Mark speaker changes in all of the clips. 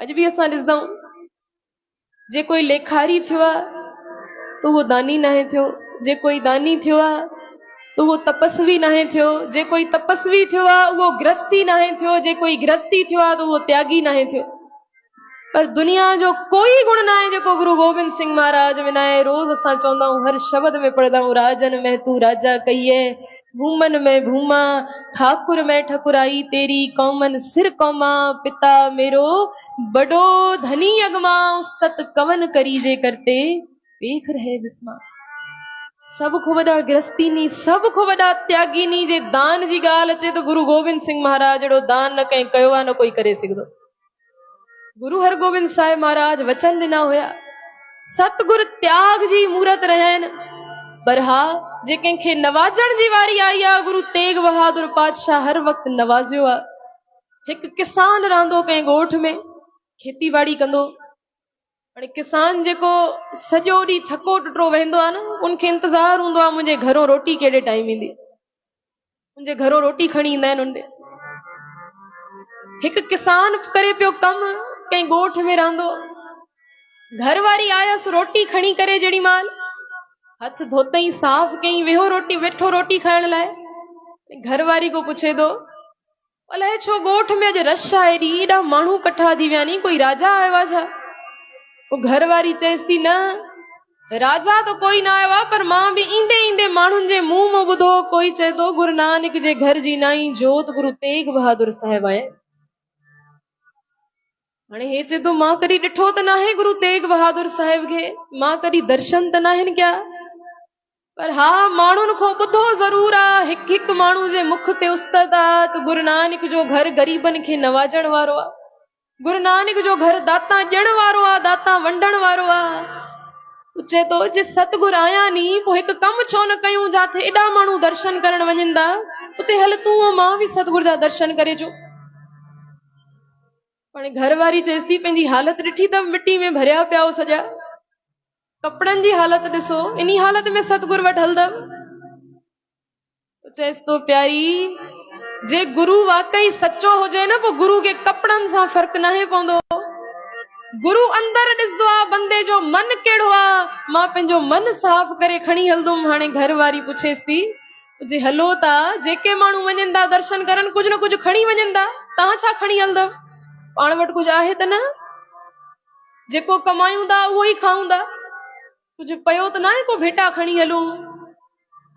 Speaker 1: अॼु बि असां ॾिसंदा, जे कोई लेखारी थियो आहे त उहो दानी नाहे थियो। जे कोई दानी थियो आहे त उहो तपस्वी नाहे थियो। जे कोई तपस्वी थियो आहे उहो गृहस्थी नाहे थियो। जे कोई गृहस्थी थियो आहे त उहो त्यागी नाहे थियो। पर दुनिया जो कोई गुण ना आहे जेको गुरु गोविंद सिंह महाराज में ना आहे रोज़ असां चवंदा आहियूं, हर शब्द में पढ़ंदा आहियूं, राजन में तू राजा कहिए भूमन में भूमा ठाकुर में ठकुराई, तेरी कौमन सिर कौमा, पिता मेरो बड़ो धनी अगमा, उस्तत कवन करी जे करते। वेख रहे विस्मा। खां वॾा गृहस्थी नी खां वॾा त्यागी नी, जे दान जी ॻाल्हि अचे त गुरु गोविंद सिंह महाराज अहिड़ो दान न कंहिं कयो न कोई करे सघंदो गुरु हरगोबिंद साहिब महाराज, वचन ॾिना हुया। सतगुर त्याग जी मूरत रहिया आहिनि पर हा जे कंहिंखे नवाजण जी वारी आई आहे गुरु तेग बहादुर पातशाह हर वक़्तु नवाज़ियो आहे हिकु किसान रहंदो कंहिं ॻोठ में खेती ॿाड़ी कंदो। हाणे किसान जेको सॼो ॾींहुं थको टुटो वेंदो आहे न, उनखे इंतज़ारु हूंदो आहे मुंहिंजे रोटी कहिड़े टाइम ईंदी। मुंहिंजे घरों रोटी खणी ईंदा आहिनि उन किसान करे पियो कमु, कंहिं ॻोठ में रहंदो। घर वारी रोटी खणी करे जेॾी महिल हथ धोतई साफ़ कयईं वेहो रोटी, वेठो रोटी खाइण लाइ घर वारी को पुछे थो अलाए छो ॻोठ में अॼु रश आहे हेॾी एॾा माण्हू कठा थी विया नी, कोई राजा आयो आहे छा? पोइ घर वारी चएसि थी, न, राजा तो कोई न आयो पर माँ बि ईंदे ईंदे माण्हुनि जे मुंहं माँ ॿुधो, कोई चए थो गुरु नानक जे घर जी नाई जोत गुरु तेग बहादुर साहिब आहे हाणे हे चए थो माँ कॾहिं ॾिठो त नाहे गुरु तेग बहादुर साहिब खे, माँ कॾहिं दर्शन त नाहिनि कया? पर हा माण्हुनि खां ॿुधो ज़रूर आहे हिकु हिकु माण्हू जे मुख ते उस्तद आहे त गुरु नानक जो घर ग़रीबनि खे नवाजण वारो आहे गुरु नानक जो घर दाता ॾियण वारो आहे दाता वंडण वारो आहे चए थो जे सतगुरु आया नी पोइ हिकु कमु छो न कयूं जिथे? एॾा माण्हू दर्शन करण वञनि उते हल तूं माँ बि सतगुरु जा दर्शन करे अचूं हाणे घर वारी चएसि थी, पंहिंजी हालत ॾिठी अथव मिटी में भरिया पिया सॼा। कपिड़नि जी हालत ॾिसो इन हालत में सतगुरु वटि हलंदव चएसि थो प्यारी, जे गुरु वाकई सचो हुजे न पोइ गुरु खे कपिड़नि सां फ़र्क़ु नाहे पवंदो गुरु अंदरि ॾिसंदो आहे बंदे जो मन कहिड़ो आहे माँ पंहिंजो मन साफ़ करे खणी हलंदुमि। हाणे घर वारी पुछेसि जे हलो था जेके माण्हू वञनि था दर्शन करण कुझु न कुझु खणी वञनि था तव्हां छा खणी हलंदव पाण वटि कुझु आहे त न? जेको कमायूं था उहो ई खाऊं था कुझु पियो त न आहे को भेटा खणी हलूं।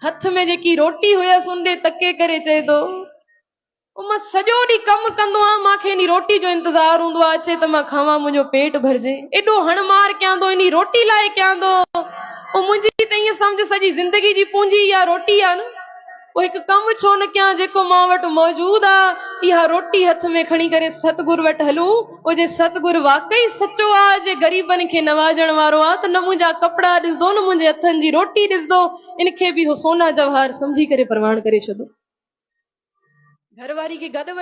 Speaker 1: हथ में जेकी रोटी हुयसि उन तके करे चए थो माँ सॼो ॾींहुं कमु कंदो रोटी जो इंतज़ारु हूंदो आहे, अचे त माँ खावां, मुंहिंजो पेट भरिजे। एॾो हणमार कयां इन रोटी लाइ कयां थो। पोइ मुंहिंजी त ईअं ज़िंदगी जी पूंजी इहा रोटी आहे न। पोइ हिकु कमु छो न क्या जेको माँ वटि मौजूदु आहे इहा रोटी हथ में खणी करे सतगुर वटि हलूं। वो जे सतगुरु वाकई सचो आ जे ग़रीबनि खे नवाजण वारो आहे त न मुंहिंजा कपिड़ा ॾिसंदो, न मुंहिंजे हथनि जी रोटी ॾिसंदो इनखे बि उहो सोना जवाहर समझी करे परवान करे छॾो। घर वारी खे गॾु